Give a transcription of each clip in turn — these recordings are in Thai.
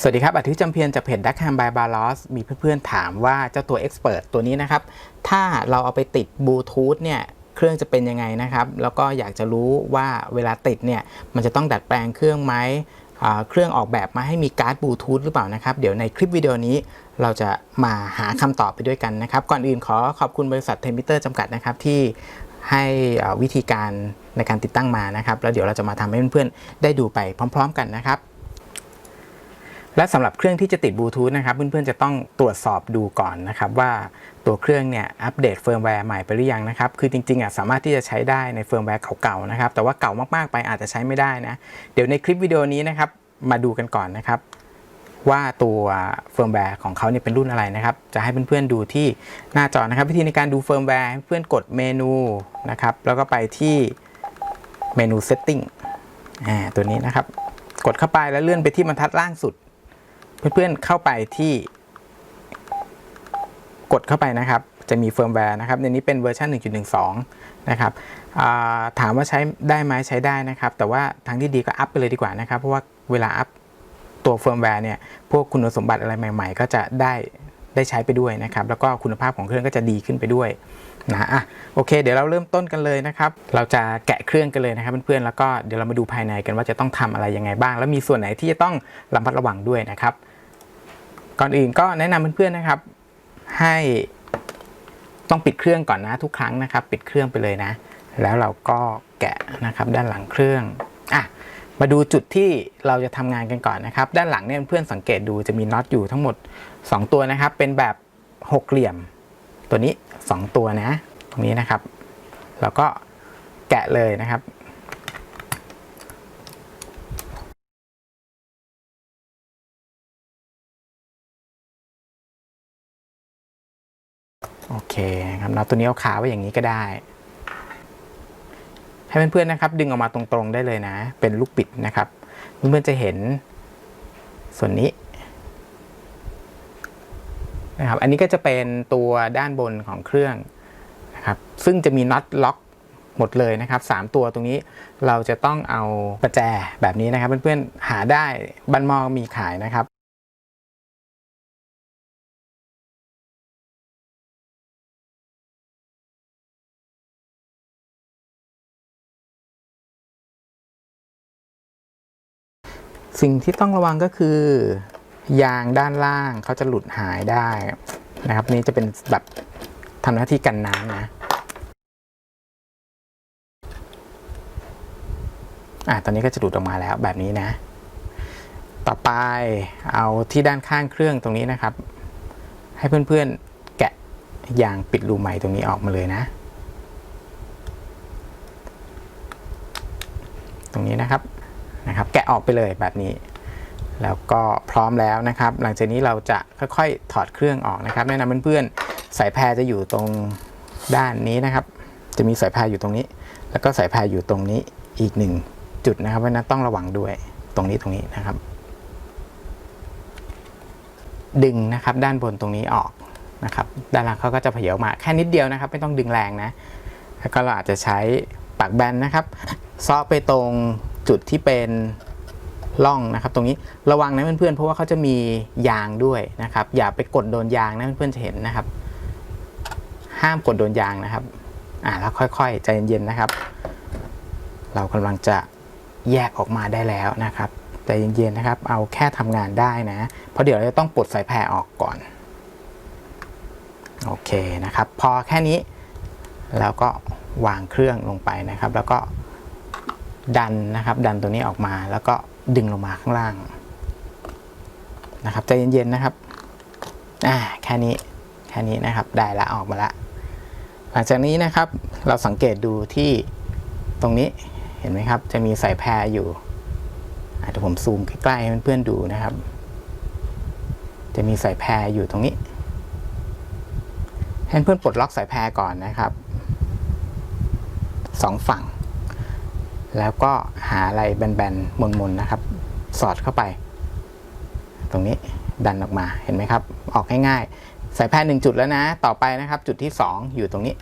สวัสดีครับอาทิตย์จำเพียรจากเพจดักแฮมบายบาลอสมีเพื่อนๆถามว่าเจ้าตัว Expert ตัวนี้นะครับ ถ้าเราเอาไปติดบลูทูธเนี่ยเครื่องจะเป็นยังไงนะครับ แล้วก็อยากจะรู้ว่าเวลาติดเนี่ยมันจะต้องดัดแปลงเครื่องไหมเครื่องออกแบบมาให้มีการ์ดบลูทูธหรือเปล่านะครับ เดี๋ยวในคลิปวิดีโอนี้เราจะมาหาคำตอบไปด้วยกันนะครับ ก่อนอื่นขอขอบคุณบริษัทเทมิเตอร์จำกัดนะครับที่ให้วิธีการในการติดตั้งมานะครับ แล้วเดี๋ยวเราจะมาทำให้เพื่อนๆได้ดูไปพร้อม ๆ กันนะครับ และสำหรับเครื่องที่จะติดบลูทูธนะครับเพื่อนๆจะต้องตรวจสอบดูก่อนนะครับว่าตัวเครื่องเนี่ยอัปเดตเฟิร์มแวร์ใหม่ไปหรือยังนะครับคือจริงๆอะสามารถที่จะใช้ได้ในเฟิร์มแวร์เก่าๆนะครับแต่ว่าเก่ามากๆไปอาจจะใช้ไม่ได้นะเดี๋ยวในคลิปวิดีโอนี้นะครับมาดูกันก่อนนะครับว่าตัวเฟิร์มแวร์ของเขาเนี่ยเป็นรุ่นอะไรนะครับ จะให้เพื่อนๆดูที่หน้าจอนะครับ วิธีในการดูเฟิร์มแวร์ให้เพื่อนกดเมนูนะครับ แล้วก็ไปที่เมนู setting อ่าตัวนี้นะครับ กดเข้าไปแล้วเลื่อนไปที่บรรทัดล่างสุด เพื่อนๆเข้าไปที่ กดเข้าไปนะครับ จะมีเฟิร์มแวร์นะครับในนี้เป็นเวอร์ชัน1.12 นะครับาถามว่าใช้ได้ไหมใช้ได้นะครับ แต่ว่าทางที่ดีก็อัพไปเลยดีกว่านะครับ เพราะว่าเวลาอัพตัวเฟิร์มแวร์เนี่ยพวกคุณสมบัติอะไรใหม่ ๆ ก็จะได้ได้ใช้ไปด้วยนะครับ แล้วก็คุณภาพของเครื่องก็จะดีขึ้นไปด้วยนะอะโอเค เดี๋ยวเราเริ่มต้นกันเลยนะครับ เราจะแกะเครื่องกันเลยนะครับเพื่อนๆแล้วก็เดี๋ยวเรามาดูภายในกันว่าจะต้องทำอะไรยังไงบ้าง แล้วมีส่วนไหนที่จะต้องระมัดระวังด้วยนะครับ ก่อนอื่นก็แนะนำเพื่อนๆนะครับ ให้ต้องปิดเครื่องก่อนนะทุกครั้งนะครับ ปิดเครื่องไปเลยนะ แล้วเราก็แกะนะครับด้านหลังเครื่องอะมาดูจุดที่เราจะทำงานกันก่อนนะครับ ด้านหลังเนี่ยเพื่อนสังเกตดูจะมีน็อตอยู่ทั้งหมด 2 ตัวนะครับ เป็นแบบหกเหลี่ยม ตัวนี้ 2 ตัวนะ ตรงนี้นะครับ แล้วก็แกะเลยนะครับ โอเคครับน็อตตัวนี้เอาขาไว้อย่างนี้ก็ได้ ให้เพื่อนๆนะครับ ดึงออกมาตรงๆได้เลยนะ เป็นลูกปิดนะครับเพื่อนๆจะเห็นส่วนนี้นะครับ อันนี้ก็จะเป็นตัวด้านบนของเครื่องนะครับ ซึ่งจะมีน็อตล็อกหมดเลยนะครับสามตัวตรงนี้เราจะต้องเอาประแจแบบนี้นะครับ เพื่อนๆหาได้บันมอมีขายนะครับ สิ่งที่ต้องระวังก็คือ ยางด้านล่างเขาจะหลุดหายได้นะครับนี่จะเป็นแบบทำหน้าที่กันน้ำนะอะตอนนี้ก็จะหลุดออกมาแล้วแบบนี้นะ ต่อไปเอาที่ด้านข้างเครื่องตรงนี้นะครับ ให้เพื่อนๆแกะยางปิดรูใหม่ตรงนี้ออกมาเลยนะ ตรงนี้นะครับ นะครับ แกะออกไปเลยแบบนี้ แล้วก็พร้อมแล้วนะครับ หลังจากนี้เราจะค่อยๆถอดเครื่องออกนะครับ แนะนำเพื่อนๆสายแพรจะอยู่ตรงด้านนี้นะครับ จะมีสายแพรอยู่ตรงนี้ แล้วก็สายแพรอยู่ตรงนี้อีกหนึ่งจุดนะครับเพราะนั้นต้องระวังด้วยตรงนี้ตรงนี้นะครับ ดึงนะครับด้านบนตรงนี้ออกนะครับด้านล่างเขาก็จะเผยออกมาแค่นิดเดียวนะครับ ไม่ต้องดึงแรงนะแล้วก็เราอาจจะใช้ปากแบนนะครับซอไปตรง จุดที่เป็นร่องนะครับ ตรงนี้ระวังนะเพื่อนๆเพราะว่าเขาจะมียางด้วยนะครับ อย่าไปกดโดนยางนะเพื่อนๆจะเห็นนะครับ ห้ามกดโดนยางนะครับอ่าแล้วค่อยๆใจเย็นๆนะครับ เรากำลังจะแยกออกมาได้แล้วนะครับใจเย็นๆนะครับ เอาแค่ทำงานได้นะ เพราะเดี๋ยวเราจะต้องปลดสายแพรออกก่อนโอเคนะครับ พอแค่นี้แล้วก็วางเครื่องลงไปนะครับ แล้วก็ ดันนะครับ ดันตัวนี้ออกมาแล้วก็ดึงลงมาข้างล่างนะครับใจเย็นๆนะครับอ่าแค่นี้แค่นี้นะครับได้ละออกมาละ หลังจากนี้นะครับเราสังเกตดูที่ตรงนี้เห็นไหมครับ จะมีสายแพรอยู่เดี๋ยวผมซูมใกล้ๆให้เพื่อนๆดูนะครับ จะมีสายแพรอยู่ตรงนี้ให้เพื่อนปลดล็อกสายแพรก่อนนะครับสองฝั่ง แล้วก็หาอะไรแบนๆมนๆนะครับ สอดเข้าไป ตรงนี้ดันออกมาเห็นไหมครับ ออกง่ายๆสายแพรหนึ่งจุดแล้วนะ ต่อไปนะครับ จุดที่สองอยู่ตรงนี้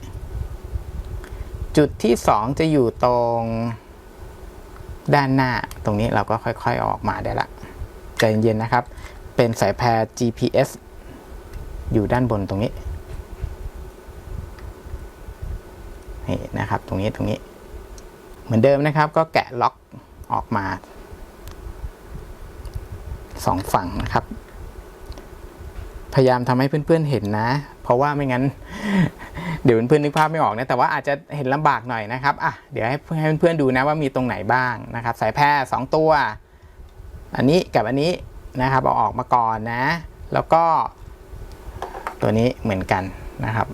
จุดที่สองจะอยู่ตรงด้านหน้าตรงนี้เราก็ค่อยๆอออกมาได้ละใจเย็นๆนะครับ เป็นสายแพร GPS อยู่ด้านบนตรงนี้นี่นะครับ ตรงนี้ตรงนี้ เหมือนเดิมนะครับ ก็แกะล็อกออกมาสองฝั่งนะครับ พยายามทำให้เพื่อนๆเห็นนะ เพราะว่าไม่งั้น เดี๋ยวเพื่อนๆนึกภาพไม่ออกนะ แต่ว่าอาจจะเห็นลำบากหน่อยนะครับอะเดี๋ยวให้เพื่อนๆดูนะว่ามีตรงไหนบ้างนะครับ สายแพร่สองตัว อันนี้กับอันนี้นะครับเอาออกมาก่อนนะ แล้วก็ ตัวนี้เหมือนกันนะครับ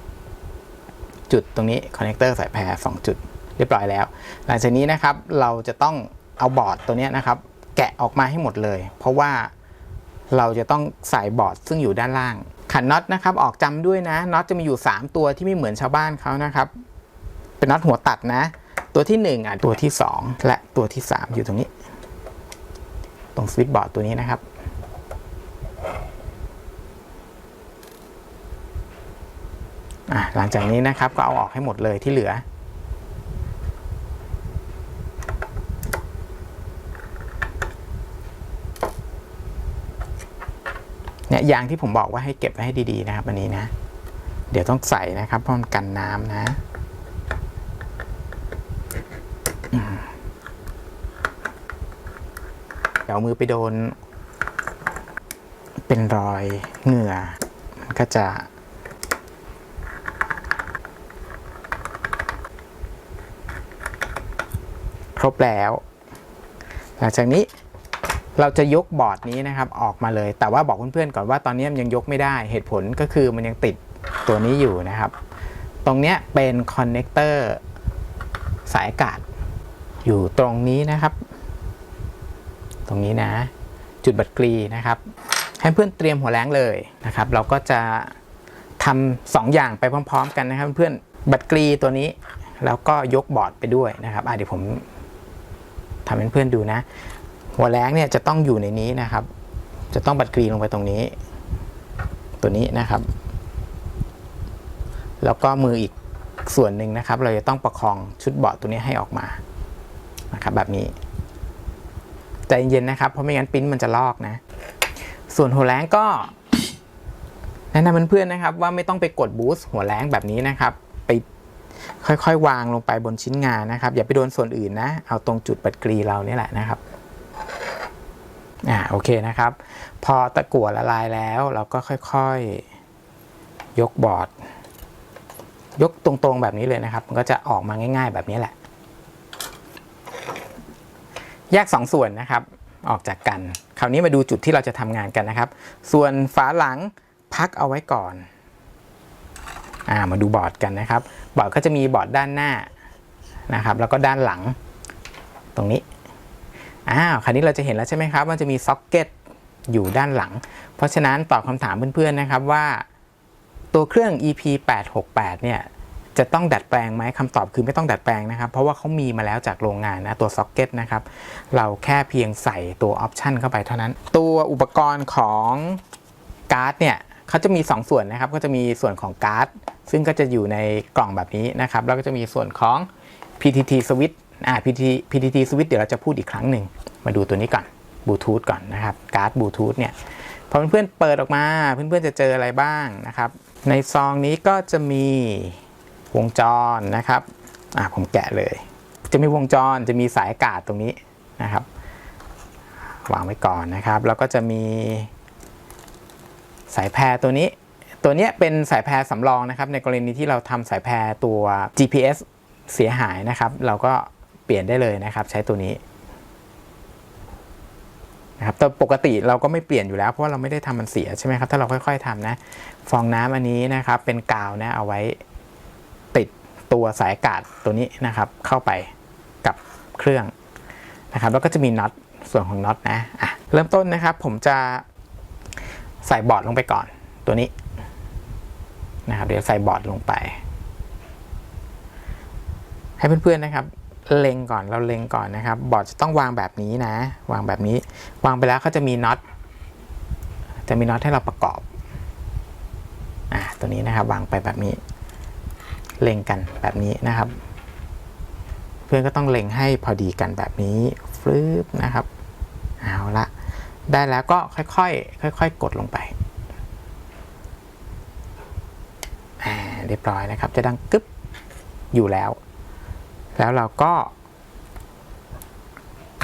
จุดตรงนี้คอนเนคเตอร์สายแพร่สองจุด รียบร้อยแล้ว หลังจากนี้นะครับเราจะต้องเอาบอร์ดตัวนี้นะครับ แกะออกมาให้หมดเลย เพราะว่าเราจะต้องใส่บอร์ดซึ่งอยู่ด้านล่าง ขันน็อตนะครับออกจำด้วยนะน็อตจะมีอยู่ 3 ตัวที่ไม่เหมือนชาวบ้านเขานะครับ เป็นน็อตหัวตัดนะ ตัวที่1อะตัวที่ 2 และตัวที่ 3 อยู่ตรงนี้ ตรงสวิตช์บอร์ดตัวนี้นะครับอะหลังจากนี้นะครับก็เอาออกให้หมดเลยที่เหลือ เนี่ยยางที่ผมบอกว่าให้เก็บไว้ให้ดีๆนะครับอันนี้นะ เดี๋ยวต้องใส่นะครับเพราะมันกันน้ำนะเดี๋ยวมือไปโดน เป็นรอยเหงื่อ มันก็จะครบแล้ว หลังจากนี้ เราจะยกบอร์ดนี้นะครับออกมาเลย แต่ว่าบอกเพื่อนๆก่อนว่าตอนนี้มันยังยกไม่ได้เหตุผลก็คือมันยังติดตัวนี้อยู่นะครับ ตรงนี้เป็นคอนเนคเตอร์สายอากาศอยู่ตรงนี้นะครับ ตรงนี้นะ จุดบัตรกรีนะครับ ให้เพื่อนเตรียมหัวแรงเลยนะครับ เราก็จะทำสองอย่างไปพร้อม ๆ กันนะครับ เพื่อนบัตรกรีตัวนี้ แล้วก็ยกบอร์ดไปด้วยนะครับเดี๋ยวผมทำให้เพื่อนดูนะ หัวแรงเนี่ยจะต้องอยู่ในนี้นะครับ จะต้องบัตรกรีลงไปตรงนี้ ตัวนี้นะครับ แล้วก็มืออีกส่วนหนึ่งนะครับ เราจะต้องประคองชุดเบอร์ดตัวนี้ให้ออกมานะครับ แบบนี้ใจเย็นๆนะครับเพราะไม่งั้นปิ้นมันจะลอกนะ ส่วนหัวแรงก็แนะนำเพื่อนๆนะครับ ว่าไม่ต้องไปกดบูสต์หัวแรงแบบนี้นะครับ ไปค่อยๆ วางลงไปบนชิ้นงานนะครับ อย่าไปโดนส่วนอื่นนะ เอาตรงจุดบัดกรีเรานี่แหละนะครับ อ่าโอเคนะครับ พอตะกั่วละลายแล้วเราก็ค่อยๆ ยกบอร์ด ยกตรงๆแบบนี้เลยนะครับ มันก็จะออกมาง่าย ๆ แบบนี้แหละ แยกสองส่วนนะครับ ออกจากกัน คราวนี้มาดูจุดที่เราจะทำงานกันนะครับ ส่วนฝาหลังพักเอาไว้ก่อนอ่ามาดูบอร์ดกันนะครับ บอร์ดก็จะมีบอร์ดด้านหน้านะครับ แล้วก็ด้านหลังตรงนี้ อ้าวคราวนี้เราจะเห็นแล้วใช่ไหมครับมันจะมีซ็อกเก็ตอยู่ด้านหลัง เพราะฉะนั้นตอบคำถามเพื่อนๆนะครับว่า ตัวเครื่อง EP 868เนี่ยจะต้องดัดแปลงไหมคำตอบคือไม่ต้องดัดแปลงนะครับ เพราะว่าเขามีมาแล้วจากโรงงานนะตัวซ็อกเก็ตนะครับเราแค่เพียงใส่ตัวออปชันเข้าไปเท่านั้น ตัวอุปกรณ์ของการ์ดเนี่ยเขาจะมี 2 ส่วนนะครับ ก็จะมีส่วนของการ์ดซึ่งก็จะอยู่ในกล่องแบบนี้นะครับ แล้วก็จะมีส่วนของ PTT switch อ่า PTT PTT switch เดี๋ยวเราจะพูดอีกครั้งหนึ่ง มาดูตัวนี้ก่อนบลูทูธก่อนนะครับ การ์ดบลูทูธเนี่ยพอเพื่อนๆเปิดออกมา เพื่อนๆจะเจออะไรบ้างนะครับ ในซองนี้ก็จะมีวงจรนะครับอ่าผมแกะเลย จะมีวงจรจะมีสายอากาศตรงนี้นะครับวางไว้ก่อนนะครับ แล้วก็จะมีสายแพรตัวนี้ ตัวเนี้ยเป็นสายแพรสำรองนะครับ ในกรณีที่เราทำสายแพรตัว GPS เสียหายนะครับ เราก็ ปลี่ยนได้เลยนะครับ ใช้ตัวนี้นะครับแต่ปกติเราก็ไม่เปลี่ยนอยู่แล้วเพราะว่าเราไม่ได้ทำมันเสียใช่ไหมครับถ้าเราค่อย ๆทำนะ ฟองน้ำอันนี้นะครับ เป็นกาวนะเอาไว้ติดตัวสายอากาศตัวนี้นะครับ เข้าไปกับเครื่องนะครับ แล้วก็จะมีน็อตส่วนของน็อตนะอะเริ่มต้นนะครับ ผมจะใส่บอร์ดลงไปก่อนตัวนี้นะครับ เดี๋ยวใส่บอร์ดลงไป ให้เพื่อนๆนะครับ เล็งก่อนเราเล็งก่อนนะครับ บอร์ดจะต้องวางแบบนี้นะ วางแบบนี้ วางไปแล้วเขาจะมีน็อตจะมีน็อตให้เราประกอบอ่าตัวนี้นะครับวางไปแบบนี้ เล็งกันแบบนี้นะครับ เพื่อนก็ต้องเล็งให้พอดีกันแบบนี้ฟลึบนะครับเอาละได้แล้วก็ค่อยๆค่อยๆกดลงไปอ่าเรียบร้อยนะครับ จะดังกึ๊บอยู่แล้ว แล้วเราก็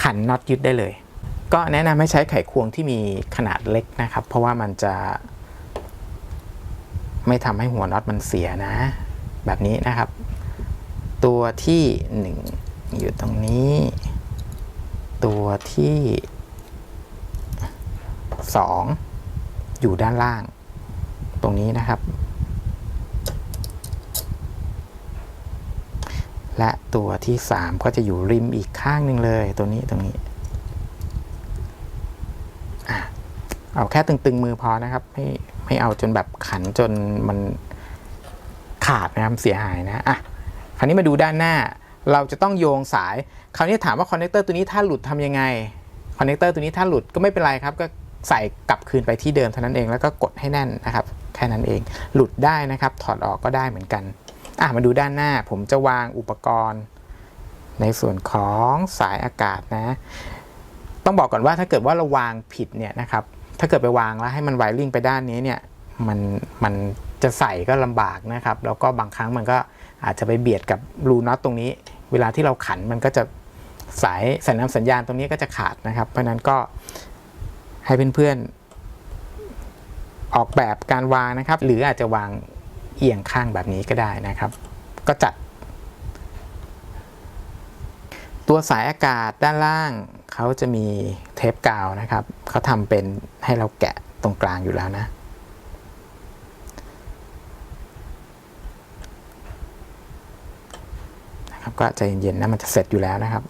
ขันน็อตยึดได้เลย ก็แนะนำให้ใช้ไขควงที่มีขนาดเล็กนะครับ เพราะว่ามันจะ ไม่ทำให้หัวน็อตมันเสียนะ แบบนี้นะครับ ตัวที่หนึ่งอยู่ตรงนี้ ตัวที่สองอยู่ด้านล่าง ตรงนี้นะครับ และตัวที่ 3 ก็จะอยู่ริมอีกข้างหนึ่งเลยตัวนี้ตรงนี้เอาแค่ตึงๆมือพอนะครับ ไม่ไม่เอาจนแบบขันจนมันขาดนะครับเสียหายนะอะคราวนี้มาดูด้านหน้า เราจะต้องโยงสาย คราวนี้ถามว่าคอนเนคเตอร์ตัวนี้ถ้าหลุดทำยังไงคอนเนคเตอร์ตัวนี้ถ้าหลุดก็ไม่เป็นไรครับ ก็ใส่กลับคืนไปที่เดิมเท่านั้นเองแล้วก็กดให้แน่นนะครับ แค่นั้นเองหลุดได้นะครับ ถอดออกก็ได้เหมือนกัน อะมาดูด้านหน้าผมจะวางอุปกรณ์ ในส่วนของสายอากาศนะ ต้องบอกก่อนว่าถ้าเกิดว่าเราวางผิดเนี่ยนะครับ ถ้าเกิดไปวางแล้วให้มันไวริ่งไปด้านนี้เนี่ยมันมันจะใส่ก็ลำบากนะครับ แล้วก็บางครั้งมันก็อาจจะไปเบียดกับรูน็อตตรงนี้ เวลาที่เราขันมันก็จะสายสัญญาณสัญญาณตรงนี้ก็จะขาดนะครับ เพราะนั้นก็ให้เพื่อนๆออกแบบการวางนะครับ หรืออาจจะวาง เอียงข้างแบบนี้ก็ได้นะครับ ก็จัด ตัวสายอากาศด้านล่างเขาจะมีเทปกาวนะครับเขาทำเป็นให้เราแกะตรงกลางอยู่แล้วนะนะครับก็ใจเย็นๆนะมันจะเสร็จอยู่แล้วนะครับ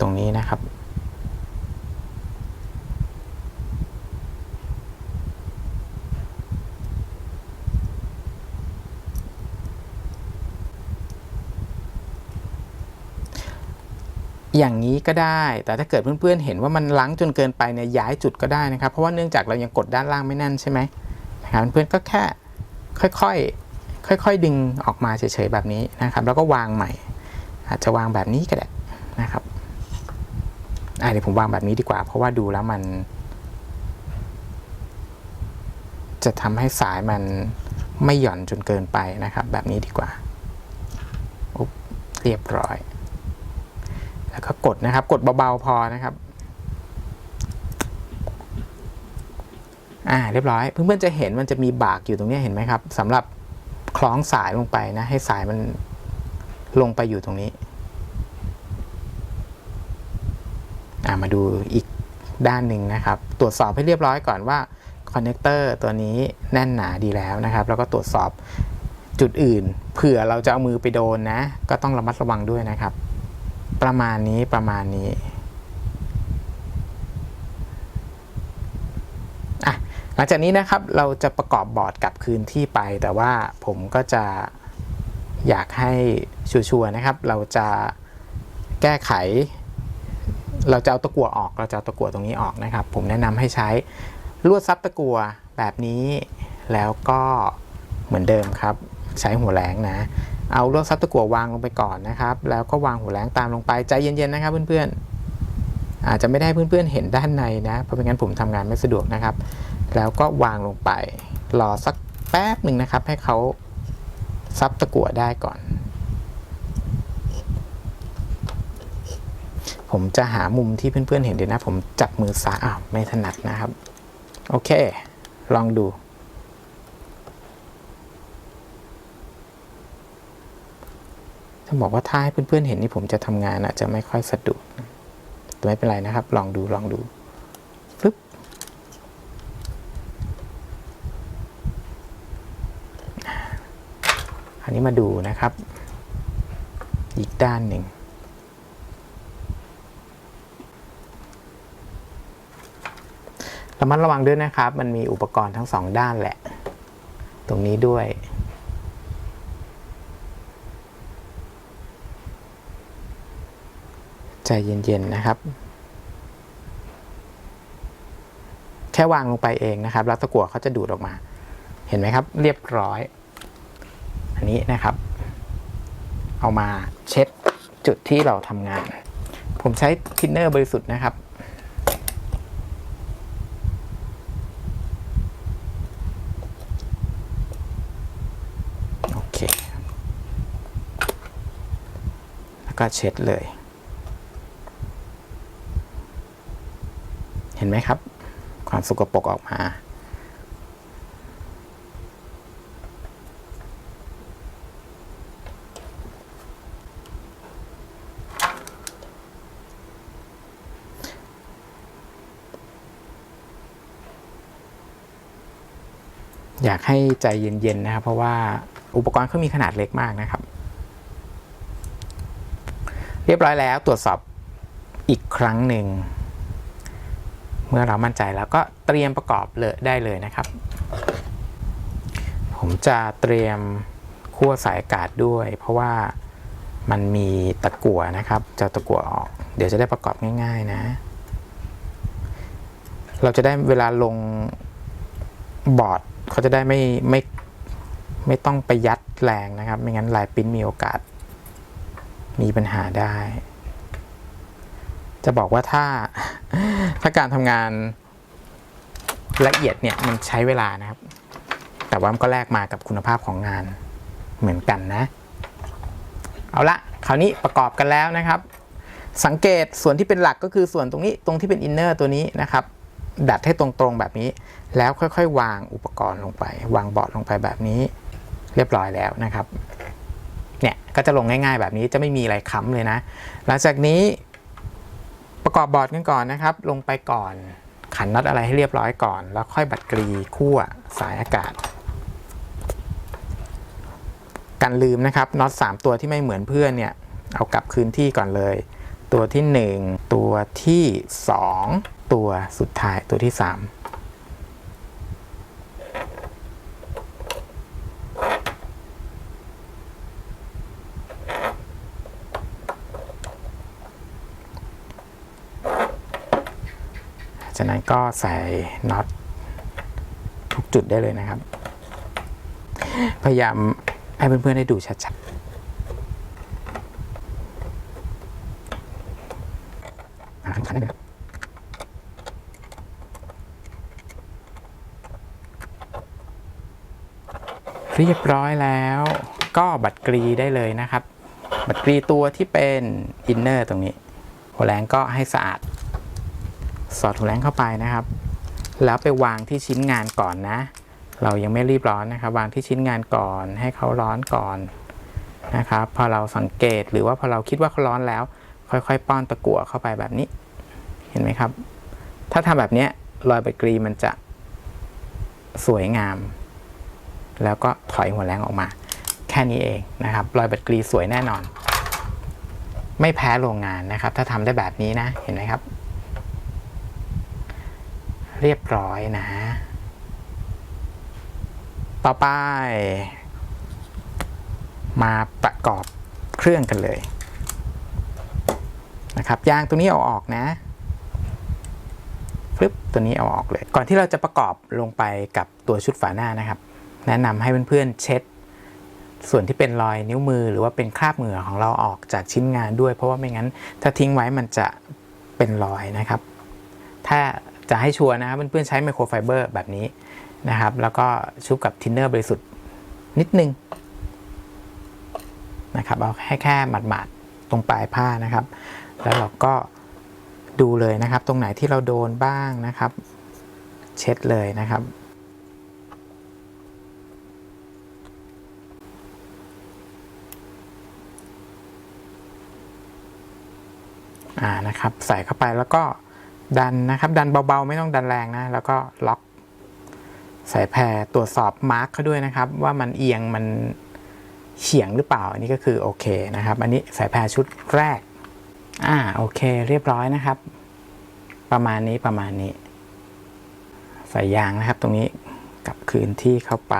ตรงนี้นะครับ อย่างนี้ก็ได้ แต่ถ้าเกิดเพื่อนๆเห็นว่ามันลังจนเกินไปเนี่ยย้ายจุดก็ได้นะครับ เพราะว่าเนื่องจากเรายังกดด้านล่างไม่แน่นใช่ไหมนะครับเพื่อนๆก็แค่ค่อยๆค่อยๆดึงออกมาเฉยๆแบบนี้นะครับ แล้วก็วางใหม่ อาจจะวางแบบนี้ก็ได้นะครับอะเดี๋ยวผมวางแบบนี้ดีกว่า เพราะว่าดูแล้วมัน จะทำให้สายมันไม่หย่อนจนเกินไปนะครับ แบบนี้ดีกว่าอุ๊บเรียบร้อย แล้วก็กดนะครับ กดเบาๆพอนะครับอ่าเรียบร้อยเพื่อนๆจะเห็นมันจะมีบากอยู่ตรงนี้เห็นไหมครับสำหรับคล้องสายลงไปนะ ให้สายมันลงไปอยู่ตรงนี้อ่ามาดูอีกด้านหนึ่งนะครับ ตรวจสอบให้เรียบร้อยก่อนว่าคอนเนคเตอร์ตัวนี้แน่นหนาดีแล้วนะครับ แล้วก็ตรวจสอบจุดอื่น เผื่อเราจะเอามือไปโดนนะ ก็ต้องระมัดระวังด้วยนะครับ ประมาณนี้ประมาณนี้อะหลังจากนี้นะครับเราจะประกอบบอร์ดกลับคืนที่ไป แต่ว่าผมก็จะอยากให้ชัวร์นะครับ เราจะแก้ไข เราจะเอาตะกั่วออก เราจะเอาตะกั่วตรงนี้ออกนะครับ ผมแนะนำให้ใช้ลวดซับตะกั่วแบบนี้ แล้วก็เหมือนเดิมครับ ใช้หัวแหลงนะ เอาลวดซับตะกั่ววางลงไปก่อนนะครับ แล้วก็วางหัวแหลงตามลงไปใจเย็นๆนะครับเพื่อนๆอาจจะไม่ได้เพื่อนๆเห็นด้านในนะ เพราะไม่งั้นผมทำงานไม่สะดวกนะครับ แล้วก็วางลงไปรอสักแป๊บหนึ่งนะครับ ให้เขาซับตะกั่วได้ก่อน ผมจะหามุมที่เพื่อนๆเห็นเดี๋ยวนะ ผมจับมือซ้ายอ้าวไม่ถนัดนะครับ โอเค ลองดู ถ้าบอกว่าถ้าให้เพื่อนๆเห็นนี่ผมจะทำงานอาจจะไม่ค่อยสะดวกแต่ไม่เป็นไรนะครับ ลองดูลองดูฟึบอันนี้มาดูนะครับ อีกด้านหนึ่งระมัดระวังด้วยนะครับ มันมีอุปกรณ์ทั้งสองด้านแหละ ตรงนี้ด้วย ใจเย็นๆนะครับ แค่วางลงไปเองนะครับ แล้วตะกั่วเขาจะดูดออกมา เห็นไหมครับ เรียบร้อย อันนี้นะครับ เอามาเช็ดจุดที่เราทำงาน ผมใช้ทินเนอร์บริสุทธิ์นะครับโอเคแล้วก็เช็ดเลย ห็นไหมครับ ความสกปรกออกมาอยากให้ใจเย็นๆนะครับ เพราะว่าอุปกรณ์เขามีขนาดเล็กมากนะครับ เรียบร้อยแล้วตรวจสอบอีกครั้งหนึ่ง เมื่อเรามั่นใจแล้วก็เตรียมประกอบเลยได้เลยนะครับ ผมจะเตรียมขั้วสายอากาศด้วย เพราะว่ามันมีตะกั่วนะครับ จะตะกั่วออก เดี๋ยวจะได้ประกอบง่าย ๆนะ เราจะได้เวลาลงบอร์ดเขาจะได้ไม่ไม่ไม่ต้องไปยัดแรงนะครับ ไม่งั้นลายปิ้นมีโอกาส มีปัญหาได้ จะบอกว่าถ้าถ้าการทำงานละเอียดเนี่ยมันใช้เวลานะครับ แต่ว่ามันก็แลกมากับคุณภาพของงานเหมือนกันนะ เอาละคราวนี้ประกอบกันแล้วนะครับ สังเกตส่วนที่เป็นหลักก็คือส่วนตรงนี้ตรงที่เป็นอินเนอร์ตัวนี้นะครับดัดให้ตรงๆแบบนี้ แล้วค่อยๆ วางอุปกรณ์ลงไป วางบอร์ดลงไปแบบนี้ เรียบร้อยแล้วนะครับ เนี่ยก็จะลงง่ายๆแบบนี้จะไม่มีอะไรค้ำเลยนะ หลังจากนี้ ประกอบบอร์ดกันก่อนนะครับ ลงไปก่อนขันน็อตอะไรให้เรียบร้อยก่อน แล้วค่อยบัดกรีคั่วสายอากาศ กันลืมนะครับน็อต3 ตัวที่ไม่เหมือนเพื่อนเนี่ยเอากลับคืนที่ก่อนเลย ตัวที่ 1 ตัวที่ 2 ตัวสุดท้ายตัวที่ 3 จากนั้นก็ใส่น็อตทุกจุดได้เลยนะครับ พยายามให้เพื่อนๆได้ดูชัดๆอ่าขันได้เลยเรียบร้อยแล้วก็บัตรกรีได้เลยนะครับ บัตรกรีตัวที่เป็นอินเนอร์ตรงนี้หัวแรงก็ให้สะอาด สอดหัวแรงเข้าไปนะครับ แล้วไปวางที่ชิ้นงานก่อนนะ เรายังไม่รีบร้อนนะครับ วางที่ชิ้นงานก่อนให้เขาร้อนก่อนนะครับ พอเราสังเกตหรือว่าพอเราคิดว่าเขาร้อนแล้ว ค่อยๆ ป้อนตะกั่วเข้าไปแบบนี้ เห็นไหมครับ ถ้าทำแบบนี้รอยใบกรีมันจะสวยงาม แล้วก็ถอยหัวแรงออกมา แค่นี้เองนะครับ รอยบัดกรีสวยแน่นอน ไม่แพ้โรงงานนะครับ ถ้าทำได้แบบนี้นะ เห็นไหมครับ เรียบร้อยนะ ต่อไป มาประกอบเครื่องกันเลยนะครับยางตัวนี้เอาออกนะฟลิปตัวนี้เอาออกเลย ก่อนที่เราจะประกอบลงไปกับตัวชุดฝาหน้านะครับ แนะนำให้เพื่อนๆเช็ด ส่วนที่เป็นรอยนิ้วมือหรือว่าเป็นคราบเหงื่อของเราออกจากชิ้นงานด้วย เพราะว่าไม่งั้น ถ้าทิ้งไว้มันจะเป็นรอยนะครับ ถ้า จะให้ชัวร์นะครับเพื่อนๆใช้ไมโครไฟเบอร์แบบนี้นะครับ แล้วก็ชุบกับทินเนอร์บริสุทธิ์นิดนึงนะครับเอาให้แค่หมาดๆตรงปลายผ้านะครับ แล้วเราก็ดูเลยนะครับ ตรงไหนที่เราโดนบ้างนะครับ เช็ดเลยนะครับอ่านะครับ ใส่เข้าไปแล้วก็ ดันนะครับ ดันเบาๆ ไม่ต้องดันแรงนะ แล้วก็ล็อกสายแพรตรวจสอบมาร์กเขาด้วยนะครับ ว่ามันเอียงมันเฉียงหรือเปล่า อันนี้ก็คือโอเคนะครับ อันนี้สายแพรชุดแรก อ่าโอเค เรียบร้อยนะครับ ประมาณนี้ประมาณนี้ใส่ยางนะครับ ตรงนี้กลับคืนที่เข้าไป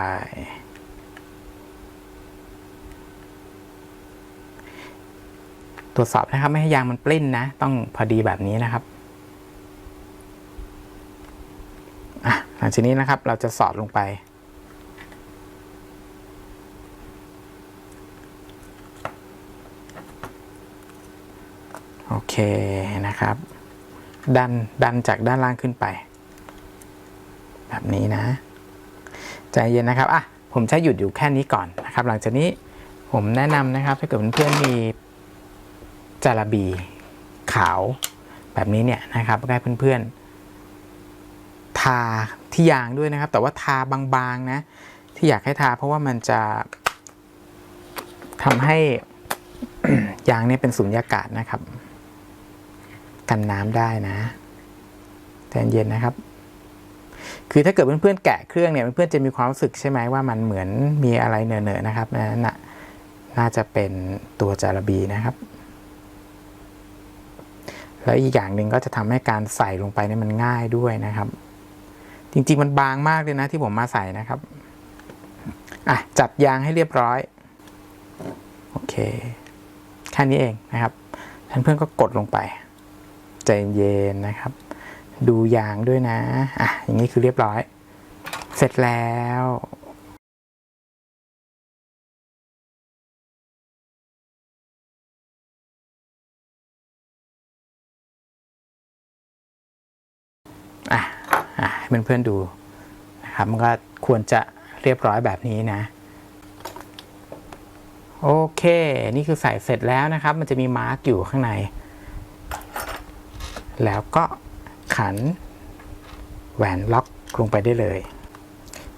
ตรวจสอบนะครับ ไม่ให้ยางมันปลิ้นนะ ต้องพอดีแบบนี้นะครับอะห ลังจากนี้นะครับเราจะสอดลงไป โอเคนะครับ ดันดันจากด้านล่างขึ้นไป แบบนี้นะ ใจเย็นนะครับอะผมจะหยุดอยู่แค่นี้ก่อนนะครับ หลังจากนี้ผมแนะนำนะครับ ถ้าเกิดเพื่อนๆมีจาระบีขาวแบบนี้เนี่ยนะครับก็ให้เพื่อนๆ ทาที่ยางด้วยนะครับ แต่ว่าทาบางๆนะ ที่อยากให้ทาเพราะว่ามันจะทำให้ยางเนี่ยเป็นสุญญากาศนะครับ กันน้ำได้นะใจเย็นนะครับ คือถ้าเกิดเพื่อนๆแกะเครื่องเนี่ยเพื่อนๆจะมีความรู้สึกใช่ไหมว่ามันเหมือนมีอะไรเหนอะๆนะครับนั่นน่ะน่าจะเป็นตัวจาระบีนะครับ แล้วอีกอย่างหนึ่งก็จะทำให้การใส่ลงไปนี่มันง่ายด้วยนะครับ จริงๆมันบางมากเลยนะที่ผมมาใส่นะครับ อะ จัดยางให้เรียบร้อย โอเค แค่นี้เองนะครับท่านเพื่อนก็กดลงไป ใจเย็นนะครับ ดูยางด้วยนะ อะ อย่างนี้คือเรียบร้อย เสร็จแล้วอะ ให้เพื่อนๆดูนะครับมันก็ควรจะเรียบร้อยแบบนี้นะ โอเค นี่คือใส่เสร็จแล้วนะครับ มันจะมีมาร์กอยู่ข้างใน แล้วก็ขันแหวนล็อกลงไปได้เลย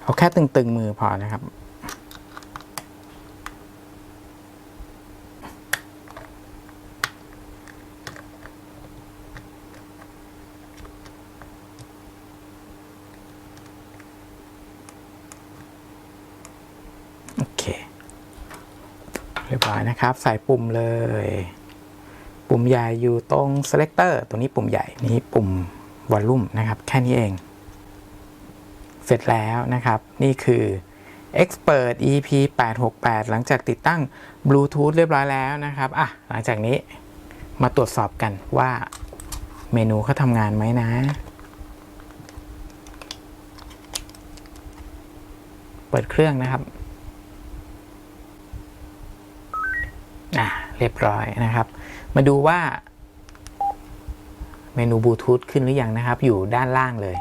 เอาแค่ตึงๆมือพอนะครับ รียบร้อยนะครับ ใส่ปุ่มเลย ปุ่มใหญ่อยู่ตรง selector ตัวนี้ปุ่มใหญ่นี้ปุ่ม volume นะครับ แค่นี้เอง เสร็จแล้วนะครับ นี่คือ expert ep 868หลังจากติดตั้ง bluetooth เรียบร้อยแล้วนะครับอะหลังจากนี้มาตรวจสอบกันว่าเมนูเขาทำงานไหมนะเปิดเครื่องนะครับ อะ เรียบร้อยนะครับ มาดูว่า เมนูบลูทูธขึ้นหรือยังนะครับ อยู่ด้านล่างเลย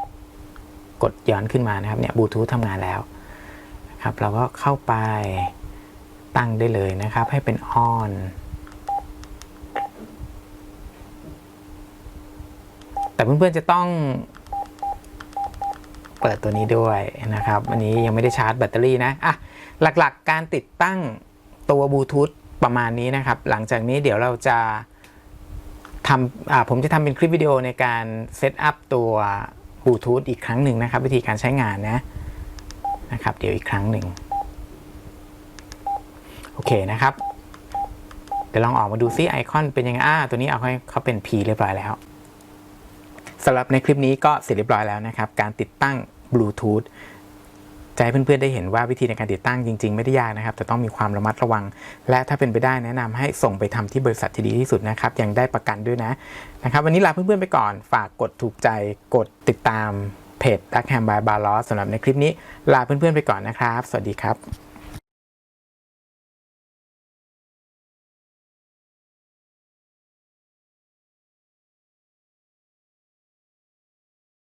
กดย้อนขึ้นมานะครับเนี่ยบลูทูธทำงานแล้วครับเราก็เข้าไปตั้งได้เลยนะครับ ให้เป็นออนแต่เพื่อนๆจะต้องเปิดตัวนี้ด้วยนะครับ อันนี้ยังไม่ได้ชาร์จแบตเตอรี่นะอะหลักๆการติดตั้งตัวบลูทูธ ประมาณนี้นะครับ หลังจากนี้เดี๋ยวเราจะทำผมจะทำเป็นคลิปวิดีโอในการเซตอัพตัวบลูทูธอีกครั้งหนึ่งนะครับ วิธีการใช้งานนะนะครับ เดี๋ยวอีกครั้งหนึ่งโอเคนะครับ เดี๋ยวลองออกมาดูซิไอคอนเป็นยังไงอ่าตัวนี้เอาให้เขาเป็น P เรียบร้อยแล้วสำหรับในคลิปนี้ก็เสร็จเรียบร้อยแล้วนะครับ การติดตั้งบลูทูธ จะให้เพื่อนๆได้เห็นว่าวิธีในการติดตั้งจริง ๆ ไม่ได้ยากนะครับ แต่ต้องมีความระมัดระวัง และถ้าเป็นไปได้แนะนำให้ส่งไปทำที่บริษัทที่ดีที่สุดนะครับยังได้ประกันด้วยนะนะครับ วันนี้ลาเพื่อนๆไปก่อนฝากกดถูกใจกดติดตามเพจ Dark Ham by Bar Loss สำหรับในคลิปนี้ลาเพื่อนๆไปก่อนนะครับ สวัสดีครับ